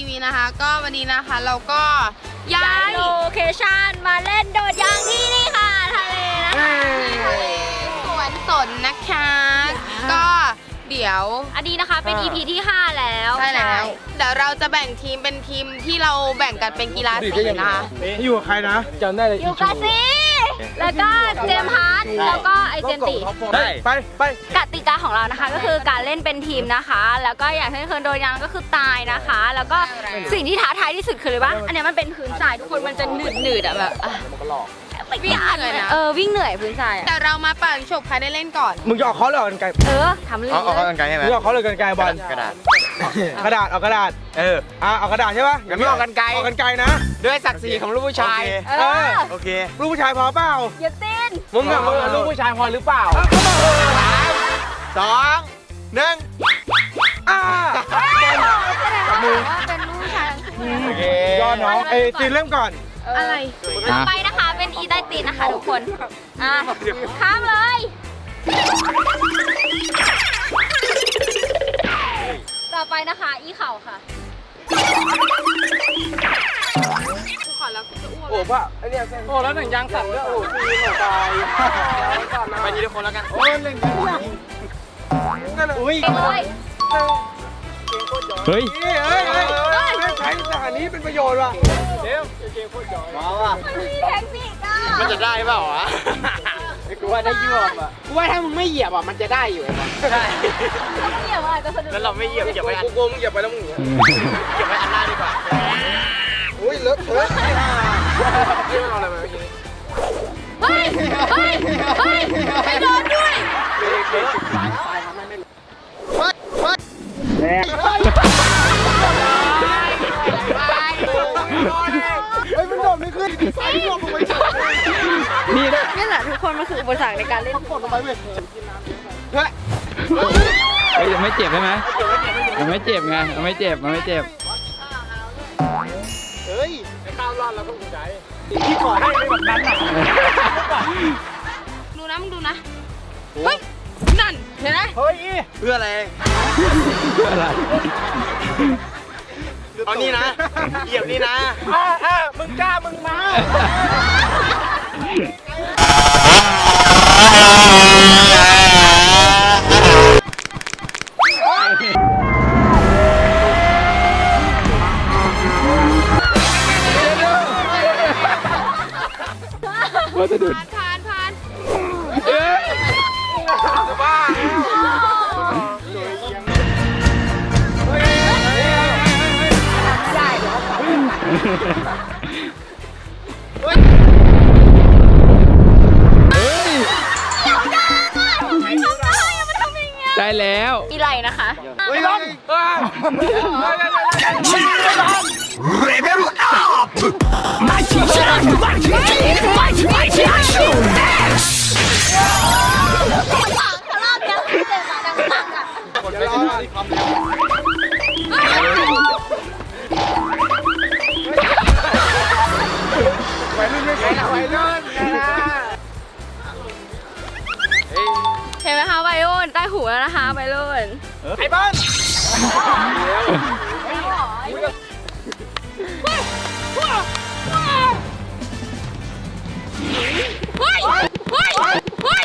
ทีวีนะคะ ก็วันนี้นะคะเราก็ย้าย้ายยโลเคชั่นมาเล่นโดดยางที่นี่ค่ะทะเลนะคะทะเลสวนสนนะคะ ก็เดี๋ยว อันนี้นะคะเป็น EP ที่ 5 แล้วใช่แล้ว เดี๋ยวเราจะแบ่งทีมเป็นทีมที่เราแบ่งกันเป็นกีฬาสีนะคะ อยู่กับใครนะจำได้เลยอยู่กับซี แล้วก็เจมส์ฮาร์ดแล้วก็ไอเจนติได้ ไปไป กติกาของเรานะคะก็คือการเล่นเป็นทีมนะคะ แล้วก็อย่างที่เคยโดนยางก็คือตายนะคะ แล้วก็สิ่งที่ท้าทายที่สุดคืออะไรบ้างอันเนี้ยมันเป็นพื้นทรายทุกคนมันจะหนืดหนืดๆอะแบบอะ วิ่งเหนื่อยนะเออวิ่งเหนื่อยพื้นทรายอะแต่เรามาปั่นฉบใครได้เล่นก่อนมึงจะออกเขาหรือออกกันไกลเออทำเลยเอาเอาเข้ากันไกลใช่ไหมมึงออกเขาหรือกันไกลบอลกระดาษ กระดาษเอากระดาษเออ อะเอากระดาษใช่ปะงั้นไม่ออกกันไกลออกกันไกลนะด้วยศักดิ์ศรีของลูกผู้ชาย เอเอออโอเค ลูกผู้ชายพอเปล่าอย่าเต้นมึงอะมึงอะลูกผู้ชายพอหรือเปล่าสองหนึ่งอ่ามือเป็นลูกชายโอเค ยอดน้องเอ้ยซีนเริ่มก่อนอะไรต่อไปนะคะเป็น อีใต้ตีนนะคะทุกคน อะข้ามเลย ต่อไปนะคะอีเข่าค่ะ กูขอแล้วกูจะอ้วกโอ้ป่ะไอเนี่ยโอ้แล้วหนังยางสั่นด้วยโอ้ซีนหัวตายไปทีละคนแล้วกันโอ้ยเล่นกันนั่นแหละอุ้ยเก่งเลยเฮ้ยเฮ้ยเฮ้ยเฮ้ยเฮ้ยใช้สถานนี้เป็นประโยชน์ว่ะเดี๋ยวเกมโคตรจ่อยมาว่ะมีเทคนิคอะ มันจะได้เปล่าวะกูว่าได้ยวบอะกูว่าถ้ามึงไม่เหยียบอะมันจะได้อยู่ไอ้บอลใช่เกี่ยวอะไรจะสนุกแล้วเราไม่เหยียบเหยียบไปอันกูกลัวมึงเหยียบไปแล้วมึงเหยียบเหยียบไปอันหน้าดีกว่าอุ้ยเลอะเทอะเรื่องอะไรมาเมื่อกี้เฮ้ยเฮ้ยเฮ้ยไม่โดนด้วยเฮ้ยมันโดดไม่ขึ้นไอ้โดดลงไปเฉยนี่ คนมันคืออุปสรรคในการเล่นกดลงไปเว้ยเฮ้ยเฮ้ยยังไม่เจ็บใช่ไหมยังไม่เจ็บไงยังไม่เจ็บยังไม่เจ็บ เฮ้ยไอ้ข้าวรอดเราก็ภูมิใจที่ก่อให้ไม่แบบนั้นอะดูนะมึงดูนะ เฮ้ย นั่น เห็นไหมเฮ้ยเพื่ออะไรเพื่ออะไรเอานี่นะ เหยียบนี่นะ อ่าอ่ามึงกล้ามึงมา ว่าจะดุดผ่านผ่านจะบ้าแล้วได้ แล้วอีไหลนะคะเฮ้ยลองเฮ้ยเขารอบเนี้ยคือเจ็บมาดังปังอะเดี๋ยวรออีกคำเดียว โอนใต้หูแล้วนะคะไบโอนไอ้บ้านเฮ้ยเฮ้ยเฮ้ย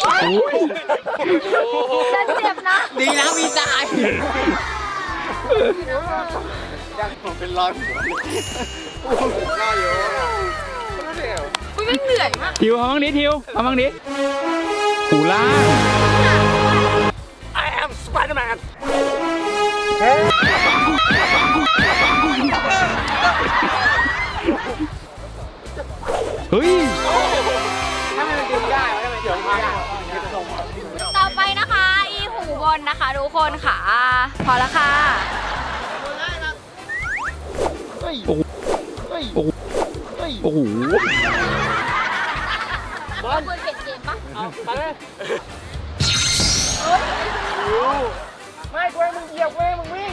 จะเจ็บนะ ดีนะมีตายยังผมเป็นร้อยหัวน่าอยู่อุ้ยไม่เหนื่อยมากทิวเอาบ้างดิทิวเอาบ้างดิหูล่า ง I am Spider-Man เฮ้ยถ้ามันดึงได้ถ้ามันดึงได้ต่อไปนะคะ อีหูบนนะคะทุกคนค่ะ พอแล้วค่ะเฮ้ยโอ้โหเฮ้ยโอ้โหเฮ้ยโอ้โห บอลเปลี่ยนเกมปะเอาไปเลย ไม่กูให้มึงเหยียบกูให้มึงวิ่ง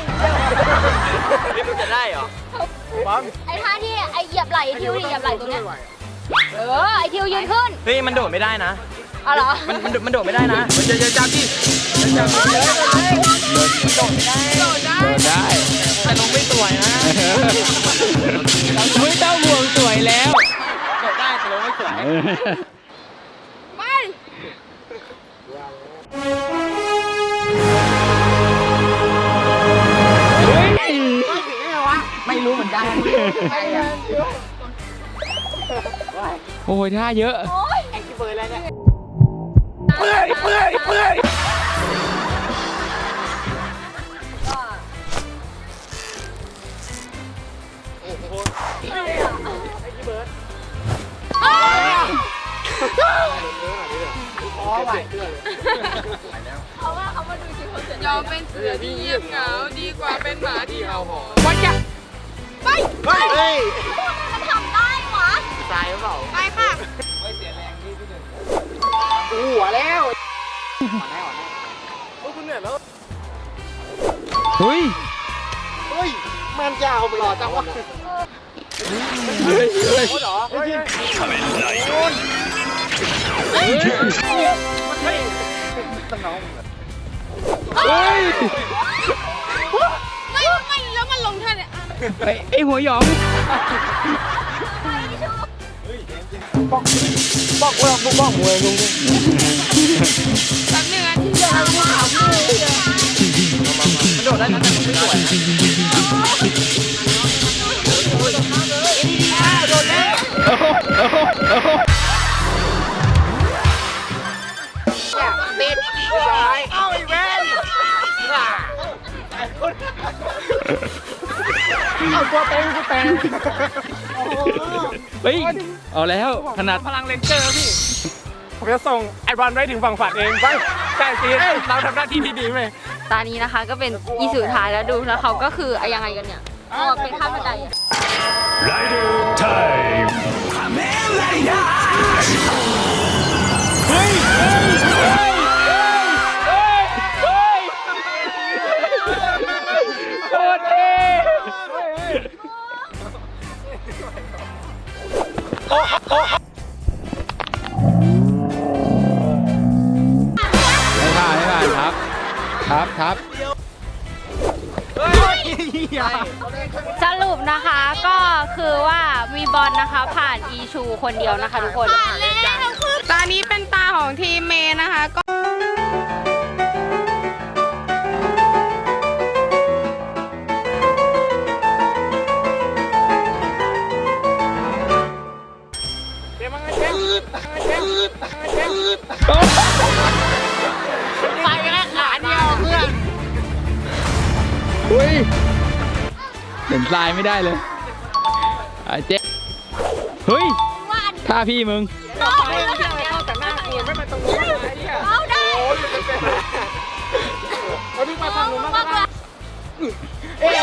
นี่มันจะได้เหรอบังไอ้ท่าที่ไอ้เหยียบไหล่ทิวดิเหยียบไหล่ตรงเนี้ยเออไอ้ทิวยืนขึ้นเฮ้ยมันโดดไม่ได้นะเอาเหรอมันมันมันโดดไม่ได้นะมันจะจะจับที่เดินได้ไอ้แต่ลงไม่สวยนะไม่ต้องห่วงสวยแล้วโดดได้แต่ลงไม่สวย โอ้ยท่าเยอะเปื่อยเปื่อยเปื่อยยอมเป็นเสือที่เงียบเหงาดีกว่าเป็นหมาที่เห่าหอนวันจะ ไปเฮ้ยเฮ้ยมันทำได้หวะตายหรือเปล่าไปค่ะหัวแล้วอ่อนแน่อ่อนแน่โอ้คุณเหนื่อยแล้วเฮ้ยเฮ้ยมันยาวไปหล่อจังวะเฮ้ยเฮ้ยโอ้เหรอเฮ้ยเฮ้ยมันไม่สนองเฮ้ย ไอ้ไอ้หัวหยองบอกว่าบอกบอกมวยลุงแป๊บนึงนะที่จะเอาหัวเขามันโดดได้นะแต่ลงไม่สวย ตัวเต็งกูเต็งเฮ้ย เอาแล้วขนาดพลังเลนเจอร์พี่ ผมจะส่งไอบอลไว้ถึงฝั่งฝันเองไปใช่สิเราทำหน้าที่ที่ดีไหมตอนนี้นะคะก็เป็นอีสุดท้ายแล้วดูแล้วเขาก็คืออะยังไงกันเนี่ยอ๋อเป็นข้ามบันได Rider time! โค ไม่ผ่านไม่ผ่านครับ ครับครับสรุปนะคะก็คือว่ามีบอลนะคะ ผ่านอีชูคนเดียวนะคะทุกคนตานี้เป็นตาของทีมเมย์นะคะ ก็ ไม่ได้เลยอะเจ๊เฮ้ยท่าพี่มึงไปเที่ยวเข้าแต่หน้ากูไม่มาตรงนี้เลยไอ้เนี่ยเอาได้โอ้ยเป็นเป็นเขาดึงมาทางนู้นมากกว่าเอ๊ะ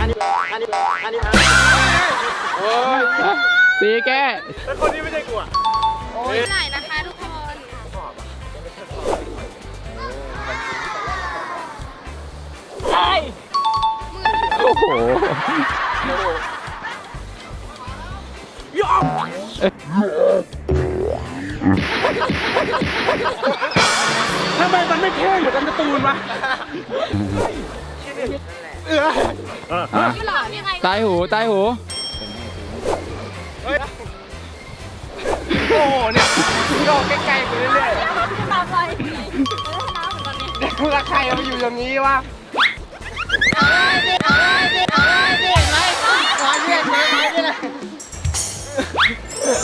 อันนี้อันนี้อันนี้โอ้ยตีแกแล้วคนนี้ไม่ใช่กูอะที่ไหนนะคะทุกคนโหล่อนี่ไงใต้หูใต้หูโอ้โหเนี่ยโยกใกล้ๆกูเรื่อยทำอะไรๆเพื่อใครมาอยู่อย่างนี้วะร้อยเรียกเลยร้อยเรียกเลย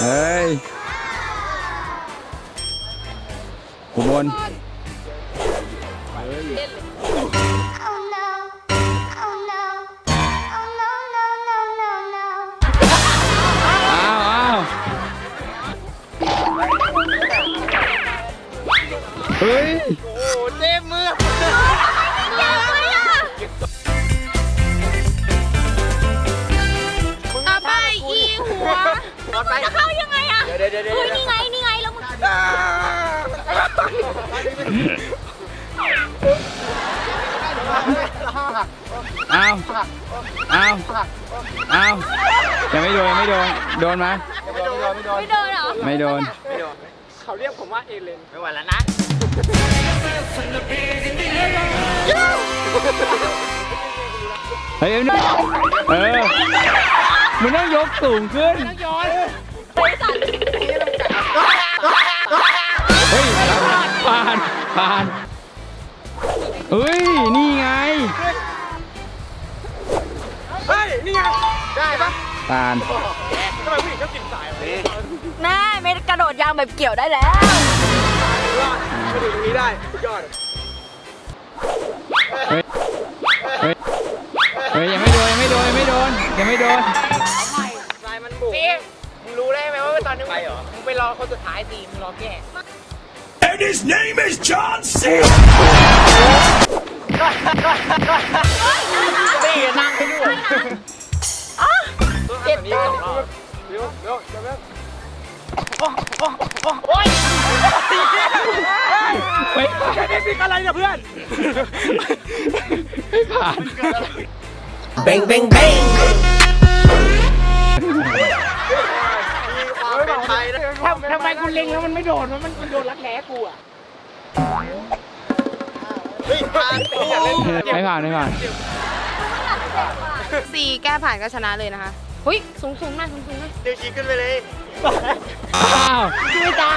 เฮ้ยขุมน เฮ้ย โอ้โหเจ็บมือต่อไปอีหัวจะเข้ายังไงอะเดี๋ยวเดี๋ยวเดี๋ยวเฮ้ยนี่ไงนี่ไงแล้วมึงอ้าวอ้าวอ้าวยังไม่โดนยังไม่โดน โดนไหมไม่โดนไม่โดน ไม่โดนเหรอ ไม่โดนไม่โดน เขาเรียกผมว่าเอเลนไม่ไหวแล้วนะเฮ้ยนี่เออมึงต้องยกสูงขึ้นเฮ้ยผ่านผ่านเฮ้ย นี่ไง เฮ้ย นี่ไง ได้ปะ ผ่านทำไมผู้หญิงชอบกินสายแม่ไม่กระโดดยางแบบเกี่ยวได้แล้วว่ามาถึงตรงนี้ได้สุดยอดเฮ้ยเฮ้ยเฮ้ยยังไม่โดนยังไม่โดนยังไม่โดนยังไม่โดนลายมันบุกนี่มึงรู้ได้ไหมว่าตอนนี้ไปเหรอมึงไปรอคนสุดท้ายสิมึงรอแก้ And his name is John C. นี่นั่งให้ดู เจ็บตัวเร็วเร็วเร็วเร็วโอ้ยไม่ผ่านแค่นี้เป็นอะไรเนี่ยเพื่อน ไม่ผ่าน Bang bang bang ความเป็นไทยนะทำไมกูเล็งแล้วมันไม่โดนมันมันโดนรักแร้กูอะเฮ้ยผ่านไม่ผ่านไม่ผ่านสี่แก้ผ่านก็ชนะเลยนะคะ หุ้ยสูงสูงหน่อยสูงสูงหน่อยเดี๋ยวชี้ขึ้นไปเลย อ้าวช่วยจ้า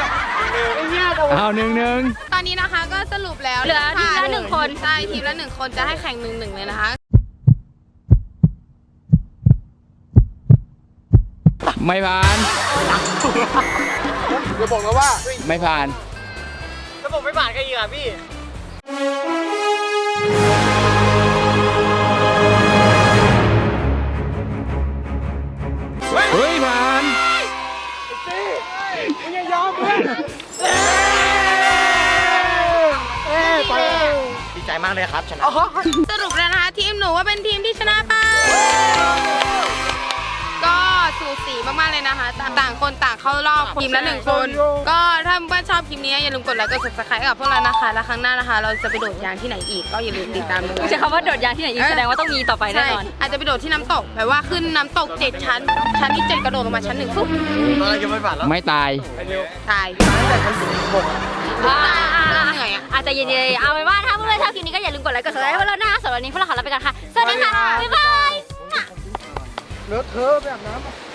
ไอ้เหี้ยแต่ว่าอ้าวหนึ่งหนึ่งตอนนี้นะคะก็สรุปแล้วเหลือทีมละหนึ่งคนใช่ทีมละหนึ่งคนจะให้แข่งหนึ่งหนึ่งเลยนะคะ ไม่ผ่านจะบอกแล้วว่าไม่ผ่านถ้าผมไม่ผ่านใครอีกอะพี่ เลยครับชนะ สรุปแล้วนะคะทีมหนูว่าเป็นทีมที่ชนะไป ก็สูสีมากๆเลยนะคะ ต่างคนต่างเข้ารอบทีมละหนึ่งคน ก็ถ้าเพื่อนชอบคลิปนี้อย่าลืมกดไลค์กด subscribe กับพวกเรานะคะ แล้วครั้งหน้านะคะ เราจะไปโดดยางที่ไหนอีกก็อย่าลืมติดตามดูใช้คำว่าโดดยางที่ไหนอีกแสดงว่าต้องมีต่อไปแน่ใช่นอน อาจจะไปโดดที่น้ำตกแบบว่าขึ้นน้ำตกเจ็ดชั้น ชั้นที่เจ็ดกระโดดลงมาชั้นหนึ่งฟุ๊บตอนแรกยังไม่ผ่านแล้วไม่ตายตาย อ่าเหนื่อยอะอาจจะเย็นๆเอาไว้ว่าถ้าเพื่อนๆชอบคลิปนี้ก็อย่าลืมกดไลค์กด subscribe ให้พวกเรานะคะสำหรับวันนี้พวกเราขอลาไปก่อนค่ะ สวัสดีค่ะ บ๊ายบายเลอะเธอแบบน้ำ